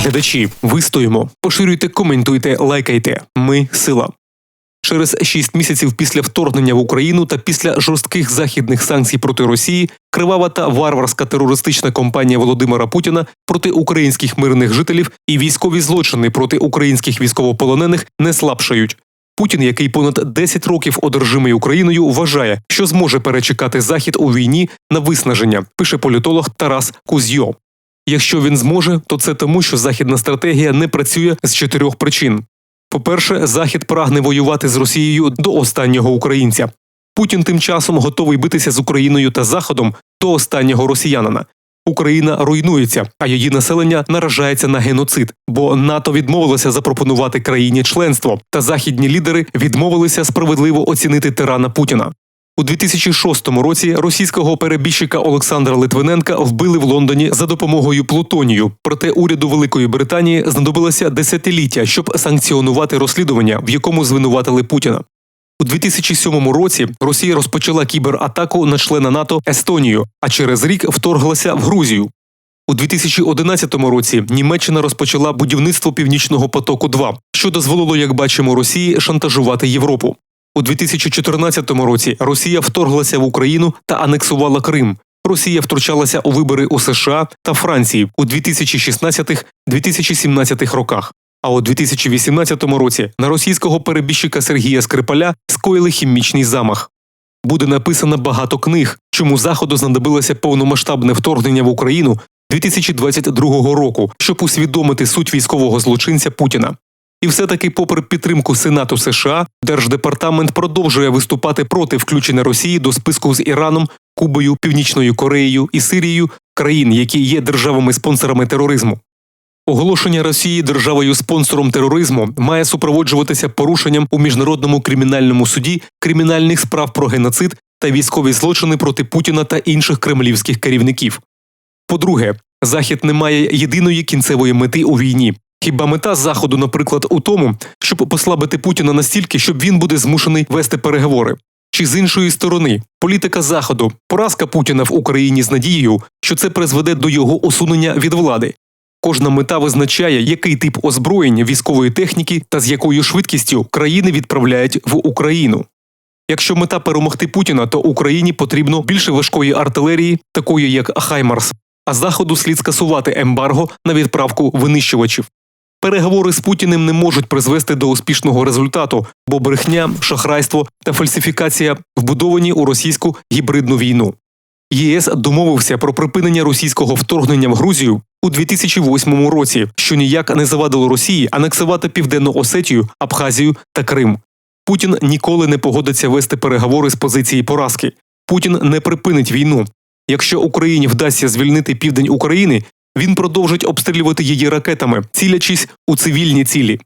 глядачі, вистоїмо. Поширюйте, коментуйте, лайкайте. Ми сила. Через шість місяців після вторгнення в Україну та після жорстких західних санкцій проти Росії кривава та варварська терористична кампанія Володимира Путіна проти українських мирних жителів і військові злочини проти українських військовополонених не слабшають. Путін, який понад 10 років одержимий Україною, вважає, що зможе перечекати захід у війні на виснаження, пише політолог Тарас Кузьйо. Якщо він зможе, то це тому, що західна стратегія не працює з чотирьох причин. По-перше, Захід прагне воювати з Росією до останнього українця. Путін тим часом готовий битися з Україною та Заходом до останнього росіянина. Україна руйнується, а її населення наражається на геноцид, бо НАТО відмовилося запропонувати країні членство, та західні лідери відмовилися справедливо оцінити тирана Путіна. У 2006 році російського перебіжчика Олександра Литвиненка вбили в Лондоні за допомогою плутонію. Проте уряду Великої Британії знадобилося десятиліття, щоб санкціонувати розслідування, в якому звинуватили Путіна. У 2007 році Росія розпочала кібератаку на члена НАТО Естонію, а через рік вторглася в Грузію. У 2011 році Німеччина розпочала будівництво Північного потоку 2 що дозволило, як бачимо, Росії шантажувати Європу. У 2014 році Росія вторглася в Україну та анексувала Крим. Росія втручалася у вибори у США та Франції у 2016-2017 роках. А у 2018 році на російського перебіжчика Сергія Скрипаля скоїли хімічний замах. Буде написано багато книг, чому заходу знадобилося повномасштабне вторгнення в Україну 2022 року, щоб усвідомити суть військового злочинця Путіна. І все таки, попри підтримку Сенату США, Держдепартамент продовжує виступати проти включення Росії до списку з Іраном, Кубою, Північною Кореєю і Сирією країн, які є державами спонсорами тероризму. Оголошення Росії державою спонсором тероризму має супроводжуватися порушенням у міжнародному кримінальному суді кримінальних справ про геноцид та військові злочини проти Путіна та інших кремлівських керівників. По-друге, Захід не має єдиної кінцевої мети у війні. Хіба мета заходу, наприклад, у тому, щоб послабити Путіна настільки, щоб він буде змушений вести переговори? Чи з іншої сторони політика заходу, поразка Путіна в Україні з надією, що це призведе до його усунення від влади? Кожна мета визначає, який тип озброєння військової техніки та з якою швидкістю країни відправляють в Україну. Якщо мета перемогти Путіна, то Україні потрібно більше важкої артилерії, такої як Хаймарс, а заходу слід скасувати ембарго на відправку винищувачів. Переговори з Путіним не можуть призвести до успішного результату, бо брехня, шахрайство та фальсифікація вбудовані у російську гібридну війну. ЄС домовився про припинення російського вторгнення в Грузію у 2008 році, що ніяк не завадило Росії анексувати Південну Осетію, Абхазію та Крим. Путін ніколи не погодиться вести переговори з позиції поразки. Путін не припинить війну. Якщо Україні вдасться звільнити південь України, він продовжить обстрілювати її ракетами, цілячись у цивільні цілі.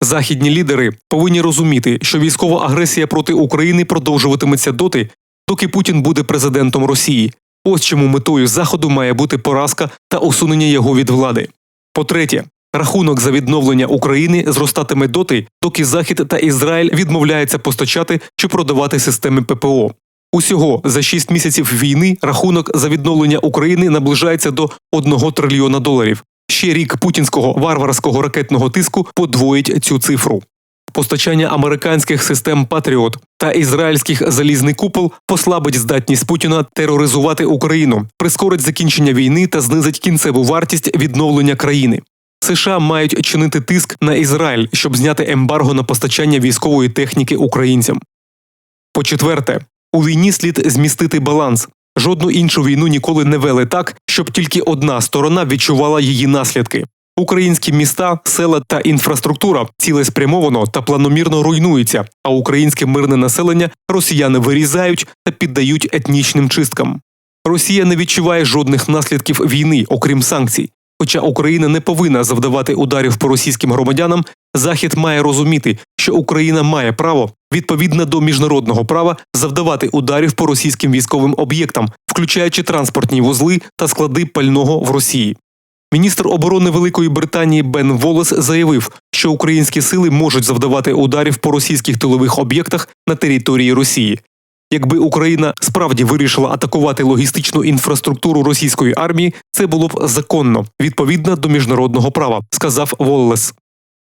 Західні лідери повинні розуміти, що військова агресія проти України продовжуватиметься доти, доки Путін буде президентом Росії. Ось чому метою Заходу має бути поразка та усунення його від влади. По-третє, рахунок за відновлення України зростатиме доти, доки Захід та Ізраїль відмовляються постачати чи продавати системи ППО. Усього за 6 місяців війни рахунок за відновлення України наближається до 1 трильйона доларів. Ще рік путінського варварського ракетного тиску подвоїть цю цифру. Постачання американських систем Патріот та ізраїльських залізний купол послабить здатність Путіна тероризувати Україну, прискорить закінчення війни та знизить кінцеву вартість відновлення країни. США мають чинити тиск на Ізраїль, щоб зняти ембарго на постачання військової техніки українцям. По четверте, у війні слід змістити баланс. Жодну іншу війну ніколи не вели так, щоб тільки одна сторона відчувала її наслідки. Українські міста, села та інфраструктура цілеспрямовано та планомірно руйнуються, а українське мирне населення росіяни вирізають та піддають етнічним чисткам. Росія не відчуває жодних наслідків війни, окрім санкцій. Хоча Україна не повинна завдавати ударів по російським громадянам, Захід має розуміти, що Україна має право відповідно до міжнародного права завдавати ударів по російським військовим об'єктам, включаючи транспортні вузли та склади пального в Росії. Міністр оборони Великої Британії Бен Волес заявив, що українські сили можуть завдавати ударів по російських тилових об'єктах на території Росії. Якби Україна справді вирішила атакувати логістичну інфраструктуру російської армії, це було б законно, відповідно до міжнародного права, сказав Воллес.